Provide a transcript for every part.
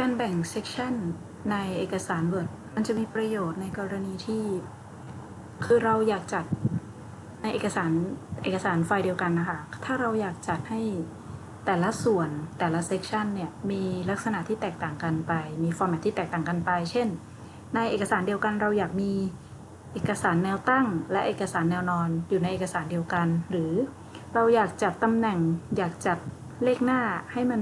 การแบ่งเซกชันในเอกสาร Word มันจะมีประโยชน์ในกรณีที่ คือเราอยากจัดในเอกสารเอกสารไฟล์เดียวกันนะคะ ถ้าเราอยากจัดให้แต่ละส่วนแต่ละเซกชันเนี่ยมีลักษณะที่แตกต่างกันไป มีฟอร์แมตที่แตกต่างกันไป เช่น ในเอกสารเดียวกันเราอยากมีเอกสารแนวตั้ง และเอกสารแนวนอนอยู่ในเอกสารเดียวกัน หรือเราอยากจัดตำแหน่ง อยากจัดเลขหน้าให้มัน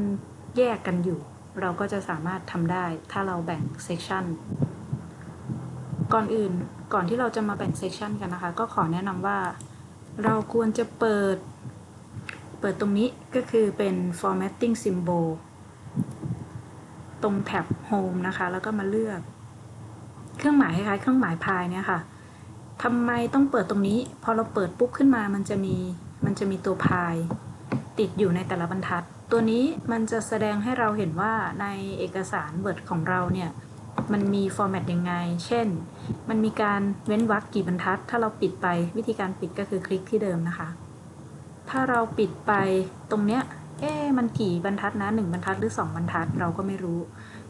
แยกกันอยู่ เราก็จะสามารถทำได้ถ้าเราแบ่งเซกชันก่อนอื่นก่อนที่เราจะมาแบ่งเซกชันกันนะคะ ก็ขอแนะนำว่าเราควรจะเปิด เปิดตรงนี้ก็คือเป็น formatting symbol ตรงแท็บ home นะคะ แล้วก็มาเลือก เครื่องหมายคล้ายๆเครื่องหมายพายเนี่ยค่ะทำไมต้องเปิดตรงนี้ พอเราเปิดปุ๊บขึ้นมามันจะมี มันจะมีตัวพาย ติดอยู่ในแต่ละบรรทัด ตัวนี้มันจะแสดงให้เราเห็นว่าในเอกสาร Word ของเราเนี่ย มันมีฟอร์แมตยังไง เช่น มันมีการเว้นวรรคกี่บรรทัด ถ้าเราปิดไปวิธีการปิดก็คือคลิกที่เดิมนะคะ ถ้าเราปิดไปตรงเนี้ย เอ๊มันกี่บรรทัดนะหนึ่งบรรทัดหรือสองบรรทัดเราก็ไม่รู้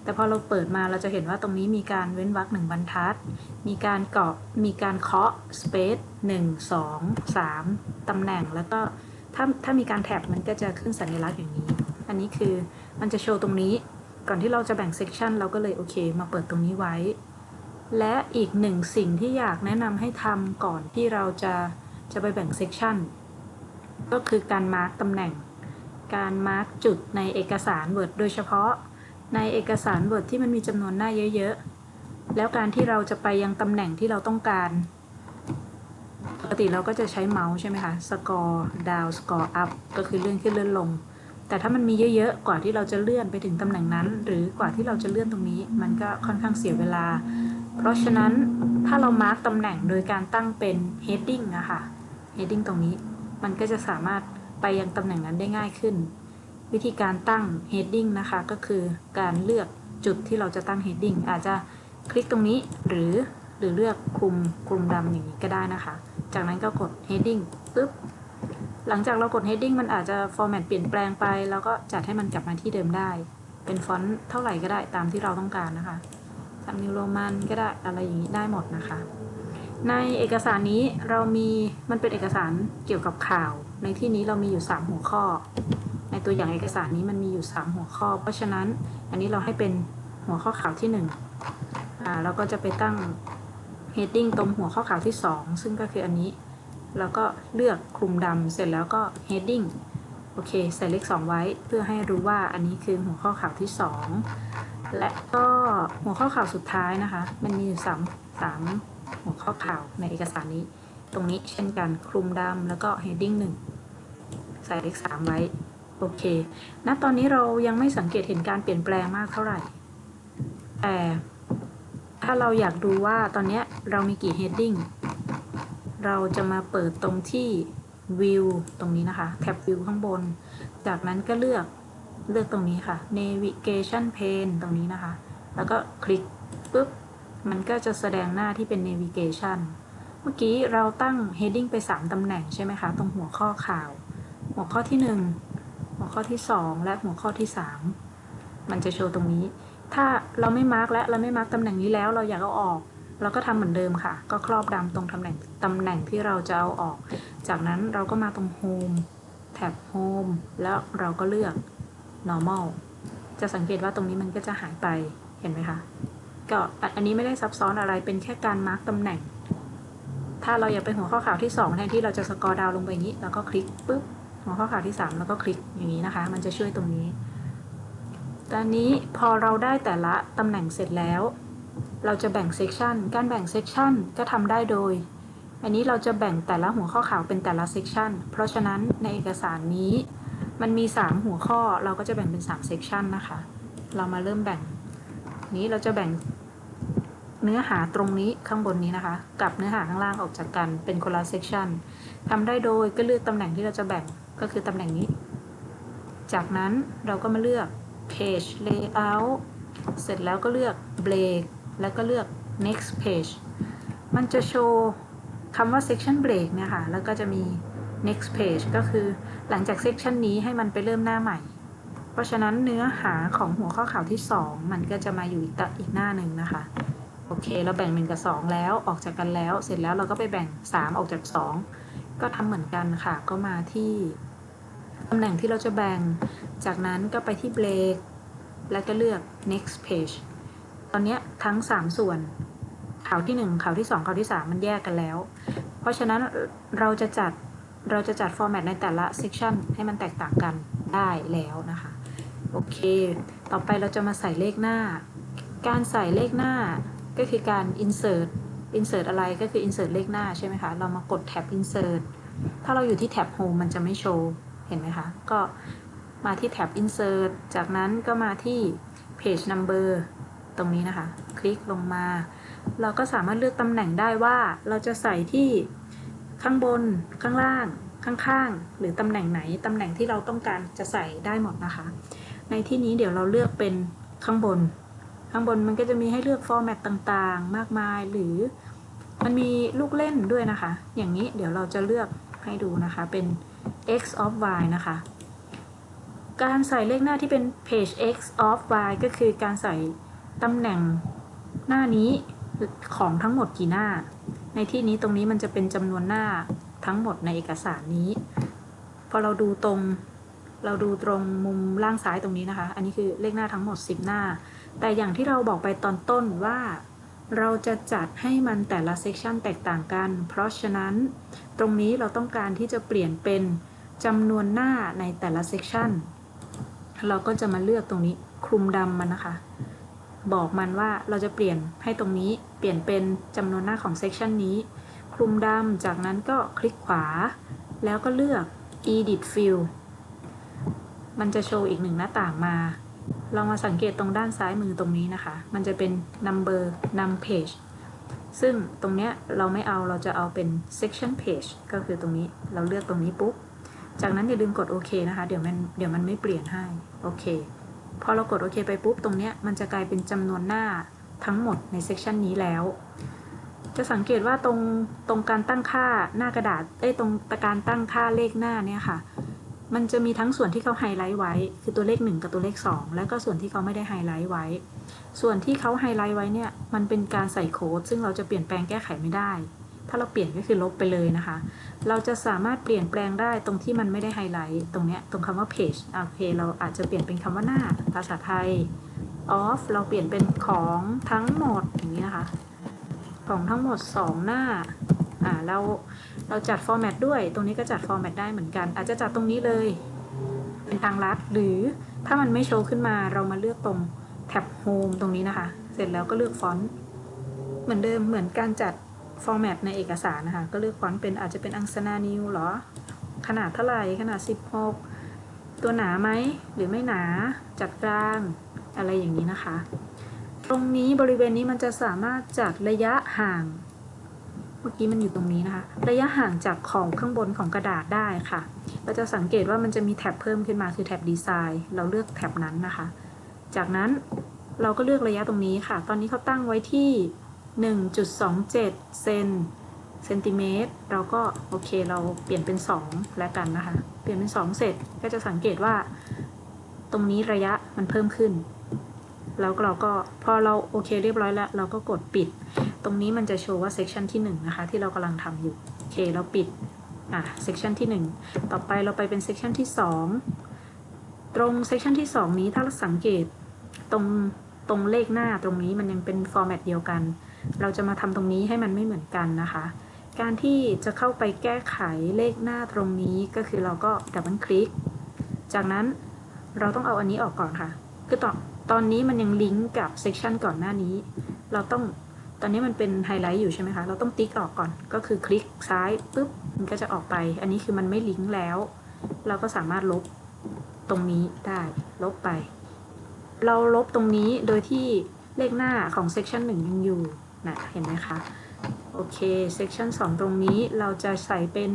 แต่พอเราเปิดมาเราจะเห็นว่าตรงนี้มีการเว้นวรรคหนึ่งบรรทัด มีการเกาะมีการเคาะ space หนึ่งสองสามตำแหน่งแล้วก็ ถ้าถ้ามีการแท็บมันก็จะขึ้นสัญลักษณ์อย่างนี้ อันนี้คือมันจะโชว์ตรงนี้ ก่อนที่เราจะแบ่งเซกชันเราก็เลยโอเค มาเปิดตรงนี้ไว้ และอีกหนึ่งสิ่งที่อยากแนะนำให้ทำก่อนที่เราจะจะไปแบ่งเซกชันก็คือการมาร์กตำแหน่ง การมาร์กจุดในเอกสาร Word โดยเฉพาะในเอกสาร Word ที่มันมีจำนวนหน้าเยอะ ๆ แล้วการที่เราจะไปยังตำแหน่งที่เราต้องการ กติเราก็จะใช้เมาส์ใช่ไหมคะสกอร์ดาวสกอร์อัพก็คือเลื่อนขึ้นเลื่อนลง แต่ถ้ามันมีเยอะๆกว่าที่เราจะเลื่อนไปถึงตำแหน่งนั้น หรือกว่าที่เราจะเลื่อนตรงนี้ มันก็ค่อนข้างเสียเวลา เพราะฉะนั้นถ้าเรามาร์กตำแหน่งโดยการตั้งเป็น heading อะค่ะ heading ตรงนี้มันก็จะสามารถไปยังตำแหน่งนั้นได้ง่ายขึ้น วิธีการตั้ง heading นะคะก็คือการเลือกจุดที่เราจะตั้ง heading อาจจะคลิกตรงนี้หรือหรือเลือกคลุมคลุมดำอย่างนี้ก็ได้นะคะ จากนั้นก็กด heading ปุ๊บ หลังจากเรากด heading มันอาจจะ format เปลี่ยนแปลงไป แล้วก็จัดให้มันกลับมาที่เดิมได้ เป็นฟอนต์เท่าไหร่ก็ได้ตามที่เราต้องการนะคะทำนิวโรมันก็ได้อะไรอย่างนี้ได้หมดนะคะ ในเอกสารนี้เรามีมันเป็นเอกสารเกี่ยวกับข่าว ในที่นี้เรามีอยู่ 3 หัวข้อ ในตัวอย่างเอกสารนี้มันมีอยู่ 3 หัวข้อ เพราะฉะนั้นอันนี้เราให้เป็นหัวข้อข่าวที่1อ่าแล้วก็จะไปตั้ง heading ตรงหัวข้อข่าวที่ 2 ซึ่งก็คืออันนี้ แล้วก็เลือกคลุมดำเสร็จแล้วก็ heading โอเค ใส่เลข 2 ไว้เพื่อให้รู้ว่าอันนี้คือหัวข้อข่าวที่ 2 และก็หัวข้อข่าวสุดท้ายนะคะ มันมีอยู่สามสามหัวข้อข่าวในเอกสารนี้ ตรงนี้เช่นกันคลุมดำแล้วก็ heading 1 ใส่เลข 3 ไว้ โอเคณตอนนี้เรายังไม่สังเกตเห็นการเปลี่ยนแปลงมากเท่าไหร่ แต่ ถ้าเราอยากดูว่าตอนนี้เรามีกี่ heading เราจะมาเปิดตรงที่ view ตรงนี้นะคะ แท็บ view ข้างบน จากนั้นก็เลือกเลือกตรงนี้ค่ะ navigation pane ตรงนี้นะคะ แล้วก็คลิกปุ๊บ มันก็จะแสดงหน้าที่เป็น navigation เมื่อกี้เราตั้ง heading ไป 3 ตำแหน่งใช่ไหมคะ ตรงหัวข้อข่าว หัวข้อที่ 1 หัวข้อที่ 2 และหัวข้อที่ 3 มันจะโชว์ตรงนี้ ถ้าเราไม่มาร์กและเราไม่มาร์กตำแหน่งนี้แล้วเราอยากเอาออก เราก็ทำเหมือนเดิมค่ะ ก็ครอบดำตรงตำแหน่งตำแหน่งที่เราจะเอาออก จากนั้นเราก็มาตรง home แท็บ home แล้วเราก็เลือก normal จะสังเกตว่าตรงนี้มันก็จะหายไปเห็นไหมคะก็อันอันนี้ไม่ได้ซับซ้อนอะไรเป็นแค่การมาร์กตำแหน่ง ถ้าเราอยากไปหัวข้อข่าวที่2แทนที่เราจะสกอร์ดาวลงไปอย่างนี้ แล้วก็คลิกปุ๊บหัวข้อข่าวที่ 3 แล้วก็คลิกอย่างนี้นะคะ มันจะช่วยตรงนี้ ตอนนี้พอเราได้แต่ละตำแหน่งเสร็จแล้ว เราจะแบ่งเซกชันการแบ่งเซกชันก็ทำได้โดย อันนี้เราจะแบ่งแต่ละหัวข้อข่าวเป็นแต่ละเซกชันเพราะฉะนั้นในเอกสารนี้มันมี 3 หัวข้อเราก็จะแบ่งเป็น3เซกชันนะคะ เรามาเริ่มแบ่ง นี้เราจะแบ่งเนื้อหาตรงนี้ข้างบนนี้นะคะ กับเนื้อหาข้างล่างออกจากกันเป็นคนละเซกชันทำได้โดยก็เลือกตำแหน่งที่เราจะแบ่งก็คือตำแหน่งนี้ จากนั้นเราก็มาเลือก page layout เสร็จแล้วก็เลือก break แล้วก็เลือก next page มันจะโชว์คำว่า section break เนี่ยค่ะ แล้วก็จะมี next page ก็คือหลังจาก section นี้ให้มันไปเริ่มหน้าใหม่ เพราะฉะนั้นเนื้อหาของหัวข้อข่าวที่ 2 มันก็จะมาอยู่อีกตะอีกหน้าหนึ่งนะคะ โอเค เราแบ่ง 1 กับ 2 แล้วออกจากกันแล้ว เสร็จแล้วเราก็ไปแบ่ง 3 ออกจาก 2 ก็ทำเหมือนกันค่ะ ก็มาที่ตำแหน่งที่เราจะแบ่ง จากนั้นก็ไปที่เบรกแล้วก็เลือก next page ตอนนี้ทั้ง 3 ส่วนข่าวที่ 1ข่าวที่ 2ข่าวที่ 3 มันแยกกันแล้ว เพราะฉะนั้นเราจะจัดเราจะจัด format ในแต่ละ section ให้มันแตกต่างกันได้แล้วนะคะ โอเค ต่อไปเราจะมาใส่เลขหน้า การใส่เลขหน้าก็คือการ insert insert อะไรก็คือ insert เลขหน้าใช่ไหมคะ เรามากดแท็บ insert ถ้าเราอยู่ที่แท็บ home มันจะไม่โชว์ เห็นไหมคะ ก็ มาที่แท็บ insert จากนั้นก็มาที่ page number ตรงนี้นะคะ คลิกลงมา เราก็สามารถเลือกตำแหน่งได้ว่าเราจะใส่ที่ข้างบน ข้างล่าง ข้างๆ หรือตำแหน่งไหน ตำแหน่งที่เราต้องการจะใส่ได้หมดนะคะ ในที่นี้เดี๋ยวเราเลือกเป็นข้างบน ข้างบนมันก็จะมีให้เลือกฟอร์แมตต่างๆ มากมาย หรือมันมีลูกเล่นด้วยนะคะ อย่างนี้เดี๋ยวเราจะเลือกให้ดูนะคะ เป็น x of y นะคะ การใส่เลขหน้าที่เป็น page x of y ก็คือการใส่ตำแหน่งหน้านี้ของทั้งหมดกี่หน้า ในที่นี้ตรงนี้มันจะเป็นจำนวนหน้าทั้งหมดในเอกสารนี้ พอเราดูตรงเราดูตรงมุมล่างซ้ายตรงนี้นะคะ อันนี้คือเลขหน้าทั้งหมด 10 หน้า แต่อย่างที่เราบอกไปตอนต้นว่า เราจะจัดให้มันแต่ละเซกชันแตกต่างกัน เพราะฉะนั้น ตรงนี้เราต้องการที่จะเปลี่ยนเป็นจำนวนหน้าในแต่ละเซกชัน เราก็จะมาเลือกตรงนี้คลุมดำมันนะคะ บอกมันว่าเราจะเปลี่ยนให้ตรงนี้เปลี่ยนเป็นจำนวนหน้าของเซกชันนี้ คลุมดำจากนั้นก็คลิกขวา แล้วก็เลือก edit field มันจะโชว์อีกหนึ่งหน้าต่างมาลองมาสังเกตตรงด้านซ้ายมือตรงนี้นะคะ มันจะเป็น number num page ซึ่งตรงเนี้ยเราไม่เอาเราจะเอาเป็น section page ก็คือตรงนี้เราเลือกตรงนี้ปุ๊บ จากนั้นอย่าลืมกดโอเคนะคะ เดี๋ยวมันเดี๋ยวมันไม่เปลี่ยนให้โอเคพอเรากดโอเคไปปุ๊บตรงเนี้ยมันจะกลายเป็นจำนวนหน้าทั้งหมดใน section นี้แล้ว จะสังเกตว่าตรงตรงการตั้งค่าหน้ากระดาษเอ้ยตรงการตั้งค่าเลขหน้าเนี่ยค่ะ มันจะมีทั้งส่วนที่เขาไฮไลท์ไว้ คือตัวเลข 1 กับตัวเลข 2 แล้วก็ส่วนที่เขาไม่ได้ไฮไลท์ไว้ ส่วนที่เขาไฮไลท์ไว้เนี่ยมันเป็นการใส่โค้ดซึ่งเราจะเปลี่ยนแปลงแก้ไขไม่ได้ ถ้าเราเปลี่ยนก็คือลบไปเลยนะคะ เราจะสามารถเปลี่ยนแปลงได้ตรงที่มันไม่ได้ไฮไลท์ ตรงเนี้ยตรงคำว่า page โอเค เราอาจจะเปลี่ยนเป็นคำว่าหน้า ภาษาไทย off เราเปลี่ยนเป็นของทั้งหมดอย่างนี้นะคะ ของทั้งหมด 2 หน้าอ่าเราเราจัดฟอร์แมตด้วย ตรงนี้ก็จัดฟอร์แมตได้เหมือนกัน อาจจะจัดตรงนี้เลย เป็นทางลัด หรือถ้ามันไม่โชว์ขึ้นมาเรามาเลือกตรงแท็บ Home ตรงนี้นะคะ เสร็จแล้วก็เลือกฟอนต์เหมือนเดิมเหมือนการจัด ฟอร์แมตในเอกสารนะคะ ก็เลือกฟอนต์เป็นอาจจะเป็นอังสนานิวหรอ ขนาดเท่าไหร่ ขนาด 16 ตัวหนาไหม หรือไม่หนา จัดกลางอะไรอย่างนี้นะคะ ตรงนี้บริเวณนี้มันจะสามารถจัดระยะห่าง เมื่อกี้มันอยู่ตรงนี้นะคะ ระยะห่างจากของข้างบนของกระดาษได้ค่ะ เราจะสังเกตว่ามันจะมีแท็บเพิ่มขึ้นมาคือแท็บดีไซน์ เราเลือกแท็บนั้นนะคะ จากนั้นเราก็เลือกระยะตรงนี้ค่ะ ตอนนี้เขาตั้งไว้ที่ 1.27 เซนเซนติเมตรเราก็โอเคเราเปลี่ยนเป็น 2 แล้วกันนะคะ เปลี่ยนเป็น 2 เสร็จก็จะสังเกตว่า ตรงนี้ระยะมันเพิ่มขึ้น แล้วเราก็พอเราโอเคเรียบร้อยแล้ว เราก็กดปิด ตรงนี้มันจะโชว์ว่าเซ c ชันที่1นะคะที่เรากำลังทำอยู่โอเคเราปิดอะเซ c ชันที่ 1 ต่อไปเราไปเป็นเซ c ชันที่ 2 ตรงเซ c ชันที่ 2 นี้ถ้าเราสังเกตตรงตรงเลขหน้าตรงนี้มันยังเป็นฟอร์แมตเดียวกัน เราจะมาทำตรงนี้ให้มันไม่เหมือนกันนะคะ การที่จะเข้าไปแก้ไขเลขหน้าตรงนี้ก็คือเราก็ดับเบิลคลิก จากนั้นเราต้องเอาอันนี้ออกก่อนค่ะ คือตอนตอนนี้มันยังลิงก์กับเซ c ชันก่อนหน้านี้ เราต้องตอนนี้มันเป็นไฮไลท์อยู่ใช่ไหมคะ เราต้องติ๊กออกก่อน ก็คือคลิกซ้ายปุ๊บ มันก็จะออกไป อันนี้คือมันไม่ลิงก์แล้ว เราก็สามารถลบตรงนี้ได้ ลบไป เราลบตรงนี้โดยที่เลขหน้าของเซ c ชันหนึ่งยังอยู่ นะเห็นไหมคะ โอเคเซ c ชัน2ตรงนี้เราจะใส่เป็น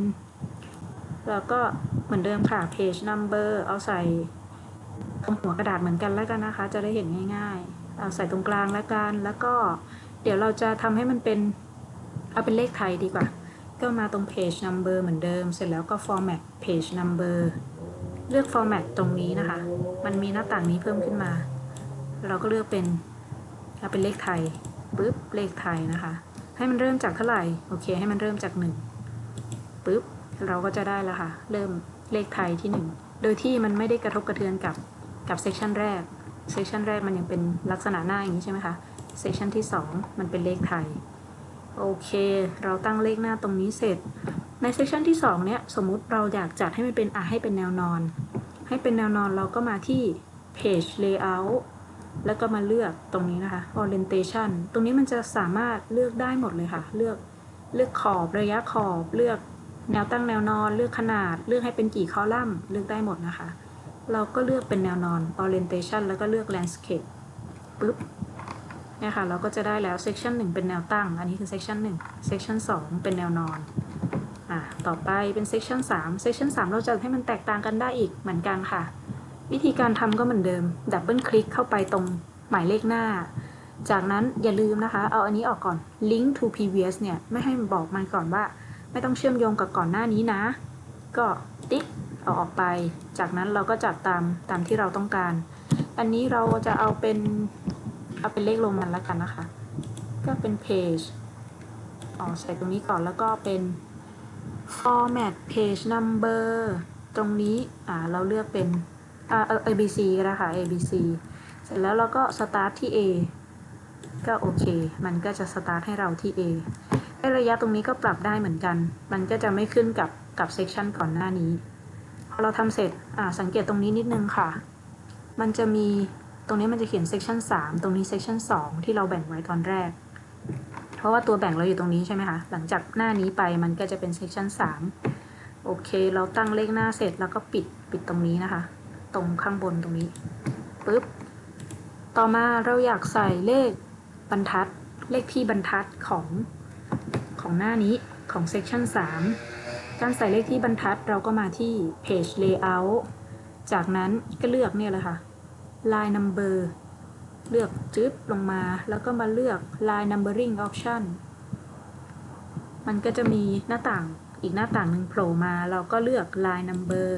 แล้วก็เหมือนเดิมค่ะ page number เอาใส่ตรงหัวกระดาษเหมือนกันแล้วกันนะคะ จะได้เห็นง่ายๆ เอาใส่ตรงกลางแล้วกัน แล้วก็เดี๋ยวเราจะทำให้มันเป็น เอาเป็นเลขไทยดีกว่า ก็มาตรง page number เหมือนเดิม เสร็จแล้วก็ format page number เลือก format ตรงนี้นะคะ มันมีหน้าต่างนี้เพิ่มขึ้นมา เราก็เลือกเป็น เอาเป็นเลขไทย ปุ๊บเลขไทยนะคะ ให้มันเริ่มจากเท่าไหร่โอเค ให้มันเริ่มจากหนึ่งปุ๊บเราก็จะได้แล้วค่ะ เริ่มเลขไทยที่หนึ่งโดยที่มันไม่ได้กระทบกระเทือนกับกับเซ c ชันแรกเซ c ชันแรกมันยังเป็นลักษณะหน้าอย่างนี้ใช่ไหมคะเซ c ชันที่สองมันเป็นเลขไทย โอเค เราตั้งเลขหน้าตรงนี้เสร็จ ในเซ c ชันที่ 2 เนี่ยสมมุติเราอยากจัดให้มันเป็นอะให้เป็นแนวนอน ให้เป็นแนวนอนเราก็มาที่ page layout แล้วก็มาเลือกตรงนี้นะคะ orientation ตรงนี้มันจะสามารถเลือกได้หมดเลยค่ะ เลือกเลือกขอบระยะขอบเลือกแนวตั้งแนวนอน เลือกขนาด เลือกให้เป็นกี่คอลัมน์เลือกได้หมดนะคะ เราก็เลือกเป็นแนวนอน orientation แล้วก็เลือก landscape ปุ๊บเนี่ยค่ะเราก็จะได้แล้ว section 1 เป็นแนวตั้ง อันนี้คือ section 1 section 2 เป็นแนวนอนอะต่อไปเป็น section 3 section 3 เราจะให้มันแตกต่างกันได้อีกเหมือนกันค่ะ วิธีการทำก็เหมือนเดิม ดับเบิลคลิกเข้าไปตรงหมายเลขหน้า จากนั้นอย่าลืมนะคะ เอาอันนี้ออกก่อน link to previous เนี่ย ไม่ให้มันบอกมันก่อนว่า ไม่ต้องเชื่อมโยงกับก่อนหน้านี้นะ ก็ติ๊กเอาออกไป จากนั้นเราก็จัดตามตามที่เราต้องการ อันนี้เราจะเอาเป็นเอาเป็นเลขโรมันแล้วกันนะคะ ก็เป็น page อ๋อใส่ตรงนี้ก่อนแล้วก็เป็น format page number ตรงนี้อ่าเราเลือกเป็น อ่า ABC ก็ได้ค่ะ ABC เสร็จแล้วเราก็ start ที่ A ก็โอเค มันก็จะ start ให้เราที่ A ไอ้ระยะตรงนี้ก็ปรับได้เหมือนกัน มันก็จะไม่ขึ้นกับกับ section ก่อนหน้านี้ พอเราทำเสร็จ อ่า สังเกตตรงนี้นิดนึงค่ะ มันจะมี ตรงนี้มันจะเขียน section 3 ตรงนี้ section 2 ที่เราแบ่งไว้ตอนแรก เพราะว่าตัวแบ่งเราอยู่ตรงนี้ใช่ไหมคะ หลังจากหน้านี้ไปมันก็จะเป็น section 3โอเค เราตั้งเลขหน้าเสร็จแล้วก็ปิด ปิดตรงนี้นะคะ ตรงข้างบนตรงนี้ปึ๊บต่อมาเราอยากใส่เลขบรรทัด เลขที่บรรทัดของของหน้านี้ของ section 3 การใส่เลขที่บรรทัดเราก็มาที่ page layout จากนั้นก็เลือกเนี่ยเลยค่ะ line number เลือกจึ๊บลงมาแล้วก็มาเลือก line numbering option มันก็จะมีหน้าต่างอีกหน้าต่างหนึ่งโผล่มา เราก็เลือก line number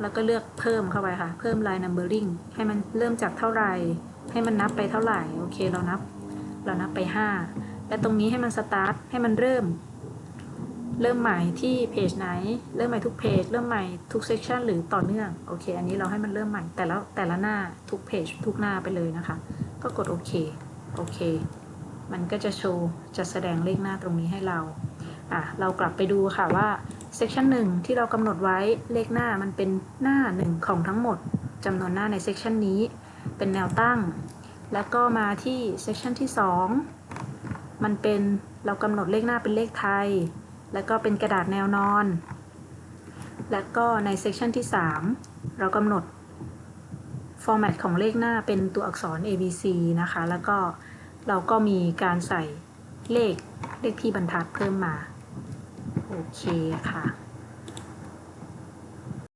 แล้วก็เลือกเพิ่มเข้าไปค่ะ เพิ่ม line numbering ให้มันเริ่มจากเท่าไหร่ ให้มันนับไปเท่าไหร่ โอเค เรานับ เรานับไป 5 และตรงนี้ให้มัน start ให้มันเริ่ม เริ่มใหม่ที่เพจไหน เริ่มใหม่ทุกเพจ เริ่มใหม่ทุกเซ c ชันหรือต่อเนื่อง โอเค อันนี้เราให้มันเริ่มใหม่ แต่ละแต่ละหน้าทุกเพจทุกหน้าไปเลยนะคะ ก็กดโอเค โอเค มันก็จะโชว์ จะแสดงเลขหน้าตรงนี้ให้เรา อะ เรากลับไปดูค่ะว่า เซ c ชันหนึ่งที่เรากำหนดไว้เลขหน้ามันเป็นหน้าหนึ่งของทั้งหมดจำนวนหน้าในเซ c ชันนี้ เป็นแนวตั้ง แล้วก็มาที่เซ c ชันที่สองมันเป็นเรากำหนดเลขหน้าเป็นเลขไทย แล้วก็เป็นกระดาษแนวนอน แล้วก็ในเซ c ชันที่ 3 เรากำหนด format ของเลขหน้าเป็นตัวอักษร ABC นะคะ แล้วก็เราก็มีการใส่เลขเลขที่บรรทัดเพิ่มมา โอเคค่ะ